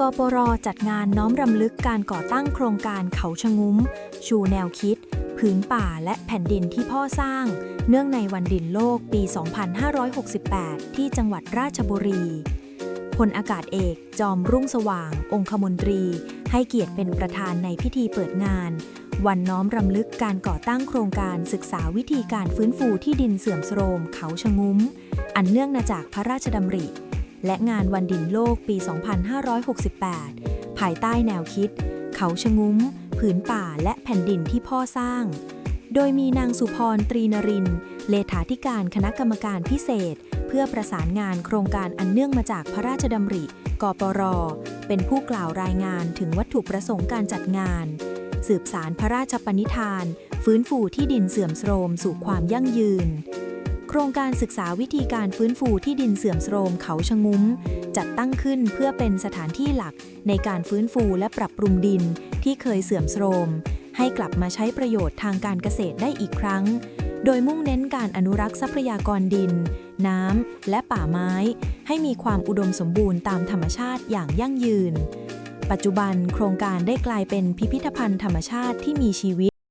กปรจัดงานน้อมรำลึกการก่อตั้งโครงการเขาชะงุ้ม ชูแนวคิด ผืนป่าและแผ่นดินที่พ่อสร้าง เนื่องในวันดินโลกปี 2568 ที่จังหวัดราชบุรีพลอากาศเอกจอมรุ่งสว่าง องคมนตรี ให้เกียรติเป็นประธานในพิธีเปิดงาน วันน้อมรำลึกการก่อตั้งโครงการศึกษาวิธีการฟื้นฟูที่ดินเสื่อมโทรมเขาชะงุ้ม อันเนื่องมาจากพระราชดำริ และงานวันดินโลกปี 2568 ภายใต้แนวคิด เขาชะงุ้ม ผืนป่าและแผ่นดินที่พ่อสร้าง โดยมีนางสุพรตรีนริน เลขาธิการคณะกรรมการพิเศษ เพื่อประสานงานโครงการอันเนื่องมาจากพระราชดำริ กปร เป็นผู้กล่าวรายงานถึงวัตถุประสงค์การจัดงาน สืบสารพระราชปณิธาน ฟื้นฟูที่ดินเสื่อมโทรมสู่ความยั่งยืน โครงการศึกษาวิธีการฟื้นฟูที่ดินเสื่อมโทรมเขาชะงุ้ม จัดตั้งขึ้นเพื่อเป็นสถานที่หลักในการฟื้นฟูและปรับปรุงดินที่เคยเสื่อมโทรม ให้กลับมาใช้ประโยชน์ทางการเกษตรได้อีกครั้ง โดยมุ่งเน้นการอนุรักษ์ทรัพยากรดิน น้ำ และป่าไม้ ให้มีความอุดมสมบูรณ์ตามธรรมชาติอย่างยั่งยืน ปัจจุบันโครงการได้กลายเป็นพิพิธภัณฑ์ธรรมชาติที่มีชีวิต